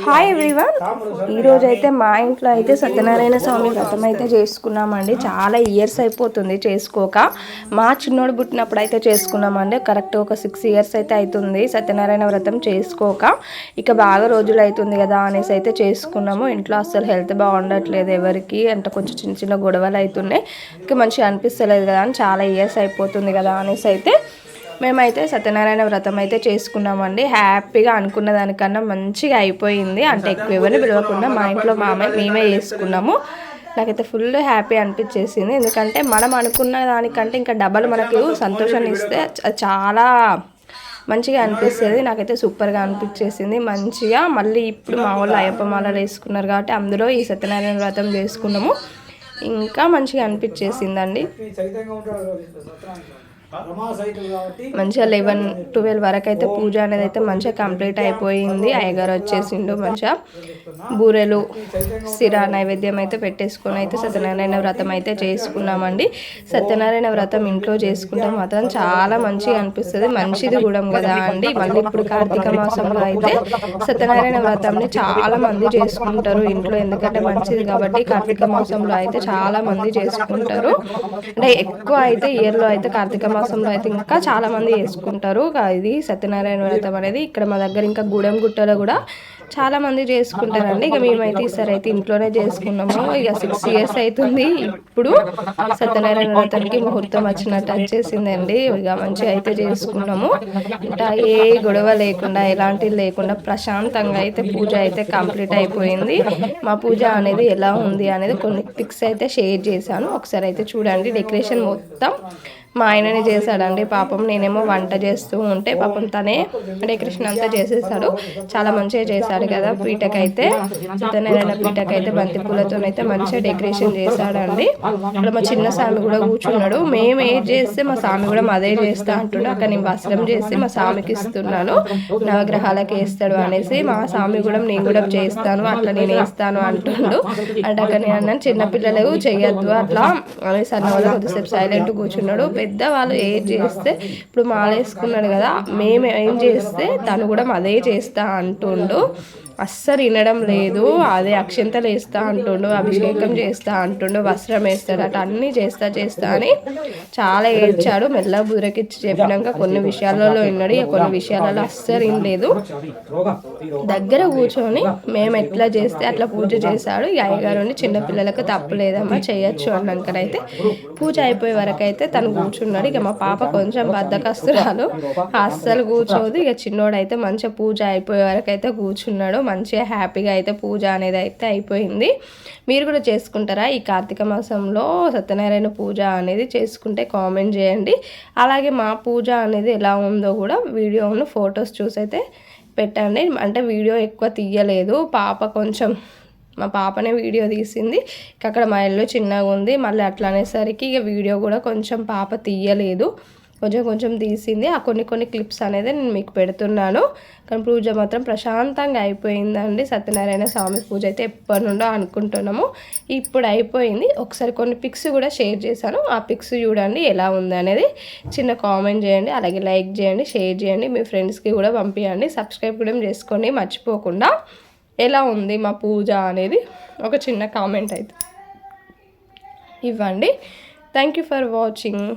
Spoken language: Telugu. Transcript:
హాయ్ ఎవ్రీవన్ ఈరోజు అయితే మా ఇంట్లో అయితే సత్యనారాయణ స్వామి వ్రతం అయితే చేసుకున్నామండి. చాలా ఇయర్స్ అయిపోతుంది చేసుకోక. మా చిన్నోడు పుట్టినప్పుడు అయితే చేసుకున్నామండి. కరెక్ట్ ఒక సిక్స్ ఇయర్స్ అయితే అవుతుంది సత్యనారాయణ వ్రతం చేసుకోక. ఇక బాగా రోజులు అవుతుంది కదా అనేసి అయితే చేసుకున్నాము. ఇంట్లో అస్సలు హెల్త్ బాగుండట్లేదు ఎవరికి. అంటే కొంచెం చిన్న చిన్న గొడవలు అవుతున్నాయి ఇక మంచిగా అనిపిస్తలేదు కదా అని చాలా ఇయర్స్ అయిపోతుంది కదా అనేసి అయితే మేమైతే సత్యనారాయణ వ్రతం అయితే చేసుకున్నామండి. హ్యాపీగా అనుకున్న దానికన్నా మంచిగా అయిపోయింది. అంటే ఎక్కువ ఎవరిని పిలవకుండా మా ఇంట్లో మామే మేమే చేసుకున్నాము. నాకైతే ఫుల్ హ్యాపీ అనిపించేసింది. ఎందుకంటే మనం అనుకున్న దానికంటే ఇంకా డబల్ మనకు సంతోషాన్ని ఇస్తే చాలా మంచిగా అనిపిస్తుంది. నాకైతే సూపర్గా అనిపించేసింది. మంచిగా మళ్ళీ ఇప్పుడు మా వాళ్ళు అయ్యప్ప మాలలు వేసుకున్నారు కాబట్టి అందులో ఈ సత్యనారాయణ వ్రతం చేసుకున్నాము. ఇంకా మంచిగా అనిపించేసిందండి. మంచిగా లెవెన్ ట్వెల్వ్ వరకు అయితే పూజ అనేది అయితే మంచిగా కంప్లీట్ అయిపోయింది. అయ్యగారు వచ్చేసిండు మంచిగా. బూరెలు సిరా నైవేద్యం అయితే పెట్టేసుకొని అయితే సత్యనారాయణ వ్రతం అయితే చేసుకున్నామండి. సత్యనారాయణ వ్రతం ఇంట్లో చేసుకుంటే మాత్రం చాలా మంచిగా అనిపిస్తుంది. మంచిది కూడా కదా అండి. మళ్ళీ ఇప్పుడు కార్తీక మాసంలో అయితే సత్యనారాయణ వ్రతంని చాలా మంది చేసుకుంటారు ఇంట్లో. ఎందుకంటే మంచిది కాబట్టి కార్తీక మాసంలో అయితే చాలా మంది చేసుకుంటారు. అంటే ఎక్కువ అయితే ఇయర్లో అయితే కార్తీక మాసంలో అయితే ఇంకా చాలా మంది చేసుకుంటారు ఇది సత్యనారాయణ వ్రతం అనేది ఇక్కడ మా దగ్గర ఇంకా గూడెం గుట్టలో కూడా చాలా మంది చేసుకుంటారండి. ఇక మేమైతే ఈసారి అయితే ఇంట్లోనే చేసుకున్నాము. ఇక సిక్స్ ఇయర్స్ అవుతుంది. ఇప్పుడు సత్యనారాయణ వ్రతానికి ముహూర్తం వచ్చినట్టు వచ్చేసిందండి. ఇక మంచిగా అయితే చేసుకున్నాము. ఇంకా ఏ గొడవ లేకుండా ఎలాంటిది లేకుండా ప్రశాంతంగా అయితే పూజ అయితే కంప్లీట్ అయిపోయింది. మా పూజ అనేది ఎలా ఉంది అనేది కొన్ని పిక్స్ అయితే షేర్ చేశాను. ఒకసారి అయితే చూడండి. డెకరేషన్ మొత్తం మా ఆయననే చేశాడండి. పాపం నేనేమో వంట చేస్తూ ఉంటే పాపం తనే డెకరేషన్ అంతా చేసేసాడు. చాలా మంచిగా చేశాడు కదా పీటకి అయితే సత్యనారాయణ పీటకి అయితే బంతి పూలతోనైతే మంచిగా డెకరేషన్ చేశాడండి. అక్కడ మా చిన్న స్వామి కూడా కూర్చున్నాడు. మేము ఏది చేస్తే మా స్వామి కూడా అదే చేస్తా అంటుండు. అక్కడ నేను వస్త్రం చేసి మా స్వామికి ఇస్తున్నాను. నవగ్రహాలకు వేస్తాడు అనేసి మా స్వామి కూడా నేను కూడా చేస్తాను అట్లా నేను వేస్తాను అంటుండు. అంటే అక్కడ నేను అన్నాను చిన్నపిల్లలు చెయ్యొద్దు అట్లా అనేసి అన్న వాళ్ళు కొద్దిసేపు సైలెంట్ కూర్చున్నాడు. పెద్ద వాళ్ళు ఏది చేస్తే ఇప్పుడు మాల వేసుకున్నాడు కదా మేము ఏం చేస్తే తను కూడా అదే చేస్తా అంటుండు. అస్సలు వినడం లేదు. అదే అక్షంతలు వేస్తా అంటుండు అభిషేకం చేస్తా అంటుండు వస్త్రం వేస్తాడు అటు అన్నీ చేస్తా చేస్తా అని చాలా ఏడ్చాడు. మెల్లగా బుర్రకిచ్చి చెప్పినాక కొన్ని విషయాలలో విన్నాడు. ఇక కొన్ని విషయాలలో అస్సలు వినలేదు దగ్గర కూర్చొని మేము ఎట్లా చేస్తే అట్లా పూజ చేశాడు. ఈ అయ్యగారుని చిన్నపిల్లలకు తప్పలేదమ్మా చేయొచ్చు అన్నాకనైతే పూజ అయిపోయే వరకు అయితే తను కూర్చున్నాడు. ఇక మా పాప కొంచెం బద్దకస్తురాలు. అస్సలు కూర్చోదు. ఇక చిన్నోడు అయితే మంచిగా పూజ అయిపోయే వరకు అయితే కూర్చున్నాడు. మంచిగా హ్యాపీగా అయితే పూజ అనేది అయితే అయిపోయింది. మీరు కూడా చేసుకుంటారా ఈ కార్తీక మాసంలో సత్యనారాయణ పూజ అనేది చేసుకుంటే కామెంట్ చేయండి. అలాగే మా పూజ అనేది ఎలా ఉందో కూడా వీడియోను ఫొటోస్ చూసి అయితే పెట్టండి. అంటే వీడియో ఎక్కువ తీయలేదు. పాప కొంచెం మా పాపనే వీడియో తీసింది. ఇక అక్కడ మా ఇల్లు చిన్నగా ఉంది. మళ్ళీ అట్లా అనేసరికి ఇక వీడియో కూడా కొంచెం పాప తీయలేదు. కొంచెం కొంచెం తీసింది. ఆ కొన్ని కొన్ని క్లిప్స్ అనేది నేను మీకు పెడుతున్నాను. కానీ పూజ మాత్రం ప్రశాంతంగా అయిపోయిందండి. సత్యనారాయణ స్వామి పూజ అయితే ఎప్పటి నుండో అనుకుంటున్నాము. ఇప్పుడు అయిపోయింది. ఒకసారి కొన్ని పిక్స్ కూడా షేర్ చేశాను. ఆ పిక్స్ చూడండి ఎలా ఉంది అనేది చిన్న కామెంట్ చేయండి. అలాగే లైక్ చేయండి షేర్ చేయండి. మీ ఫ్రెండ్స్కి కూడా పంపించండి సబ్స్క్రైబ్ కూడా చేసుకోండి. మర్చిపోకుండా ఎలా ఉంది మా పూజ అనేది ఒక చిన్న కామెంట్ అయితే. ఇవ్వండి. Thank you for watching